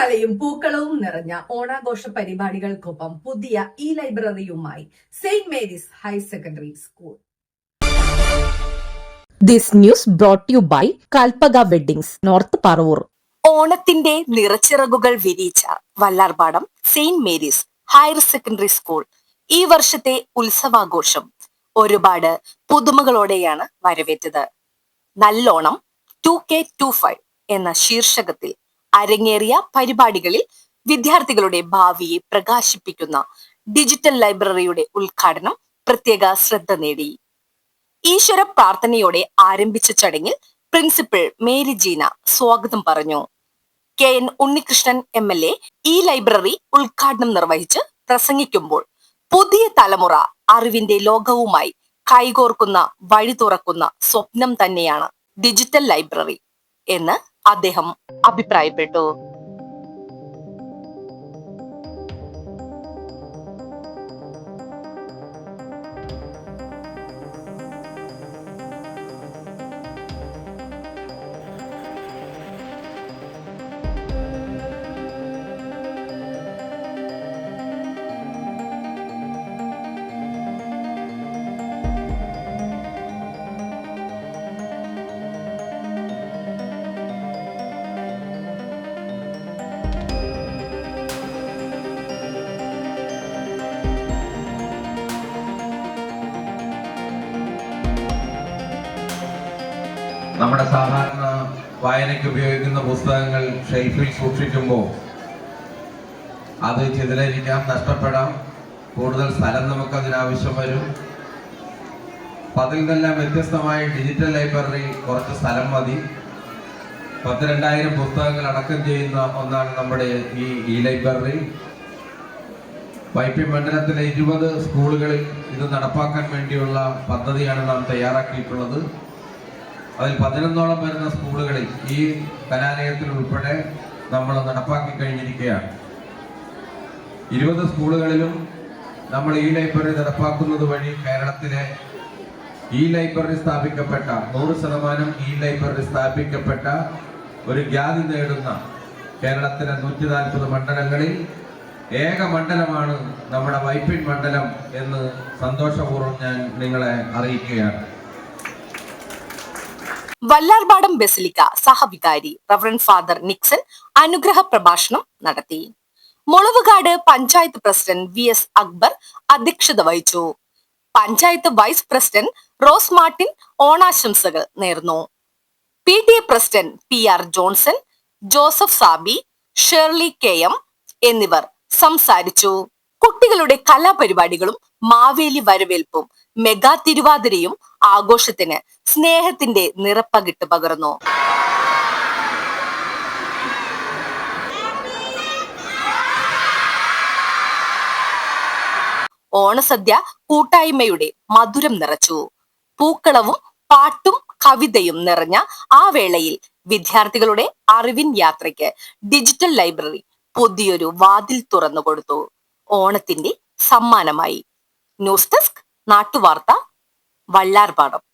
കലയും പൂക്കളവും നിറഞ്ഞ ഓണാഘോഷ പരിപാടികൾക്കൊപ്പം പുതിയ E ലൈബ്രറിയുമായി Saint Mary's higher secondary school. This news brought you by Kalpaka weddings north Paravur ഓണത്തിന്റെ നിറച്ചിറകുകൾ വിരിയിച്ച Vallarpadam Saint Mary's higher secondary school. ഈ വർഷത്തെ ഉത്സവാഘോഷം ഒരുപാട് പുതുമകളോടെയാണ് വരവേറ്റത്. നല്ലോണം ടു കെ ടു ഫൈവ് എന്ന ശീർഷകത്തിൽ അരങ്ങേറിയ പരിപാടികളിൽ വിദ്യാർത്ഥികളുടെ ഭാവിയെ പ്രകാശിപ്പിക്കുന്ന ഡിജിറ്റൽ ലൈബ്രറിയുടെ ഉദ്ഘാടനം പ്രത്യേക ശ്രദ്ധ നേടി. ഈശ്വര പ്രാർത്ഥനയോടെ ആരംഭിച്ച ചടങ്ങിൽ പ്രിൻസിപ്പൽ മേരി ജീന സ്വാഗതം പറഞ്ഞു. K N Unnikrishnan M L A ഈ ലൈബ്രറി ഉദ്ഘാടനം നിർവഹിച്ച് പ്രസംഗിക്കുമ്പോൾ പുതിയ തലമുറ അറിവിന്റെ ലോകവുമായി കൈകോർക്കുന്ന വഴി തുറക്കുന്ന സ്വപ്നം തന്നെയാണ് ഡിജിറ്റൽ ലൈബ്രറി എന്ന് അദ്ദേഹം അഭിപ്രായപ്പെട്ടു. നമ്മുടെ സാധാരണ വായനയ്ക്ക് ഉപയോഗിക്കുന്ന പുസ്തകങ്ങൾ ഷെൽഫിൽ സൂക്ഷിക്കുമ്പോൾ അത് ചിതലരിക്കാം നഷ്ടപ്പെടാം. കൂടുതൽ സ്ഥലം നമുക്ക് അതിനാവശ്യം വരും. അതിൽ നിന്നെല്ലാം വ്യത്യസ്തമായ ഡിജിറ്റൽ ലൈബ്രറി കുറച്ച് സ്ഥലം മതി. പത്ത് രണ്ടായിരം പുസ്തകങ്ങൾ അടക്കം ചെയ്യുന്ന ഒന്നാണ് നമ്മുടെ ഈ ഇ ലൈബ്രറി വൈപ്പി മണ്ഡലത്തിലെ ഇരുപത് സ്കൂളുകളിൽ ഇത് നടപ്പാക്കാൻ വേണ്ടിയുള്ള പദ്ധതിയാണ് നാം തയ്യാറാക്കിയിട്ടുള്ളത്. അതിൽ പതിനൊന്നോളം വരുന്ന സ്കൂളുകളിൽ ഈ കലാലയത്തിൽ ഉൾപ്പെടെ നമ്മൾ നടപ്പാക്കി കഴിഞ്ഞിരിക്കുകയാണ്. ഇരുപത് സ്കൂളുകളിലും നമ്മൾ ഈ ലൈബ്രറി നടപ്പാക്കുന്നത് വഴി കേരളത്തിലെ ഈ ലൈബ്രറി സ്ഥാപിക്കപ്പെട്ട നൂറ് ശതമാനം ഈ ലൈബ്രറി സ്ഥാപിക്കപ്പെട്ട ഒരു ഖ്യാതി നേടുന്ന കേരളത്തിലെ നൂറ്റി നാൽപ്പത് മണ്ഡലങ്ങളിൽ ഏക മണ്ഡലമാണ് നമ്മുടെ വൈപ്പിൻ മണ്ഡലം എന്ന് സന്തോഷപൂർവം ഞാൻ നിങ്ങളെ അറിയിക്കുകയാണ്. വല്ലാർപാടം ബസിലിക്ക സഹവികാരി റവറൻ ഫാദർ നിക്സൺ അനുഗ്രഹ പ്രഭാഷണം നടത്തി. Mulavukad panchayat president V S Akbar അധ്യക്ഷത വഹിച്ചു. Panchayat vice president Rose Martin ഓണാശംസകൾ നേർന്നു. P T A president P R Johnson Joseph Sabi Shirley K M എന്നിവർ സംസാരിച്ചു. കുട്ടികളുടെ കലാപരിപാടികളും മാവേലി വരവേൽപ്പും മെഗാ തിരുവാതിരയും ആഘോഷത്തിന് സ്നേഹത്തിന്റെ നിറപ്പകിട്ട് പകർന്നു. ഓണസദ്യ കൂട്ടായ്മയുടെ മധുരം നിറച്ചു. പൂക്കളവും പാട്ടും കവിതയും നിറഞ്ഞ ആ വേളയിൽ വിദ്യാർത്ഥികളുടെ അറിവിൻ യാത്രയ്ക്ക് ഡിജിറ്റൽ ലൈബ്രറി പുതിയൊരു വാതിൽ തുറന്നു കൊടുത്തു ഓണത്തിന്റെ സമ്മാനമായി. ന്യൂസ് ഡെസ്ക് നാട്ടുവാർത്ത വള്ളാർപാടം.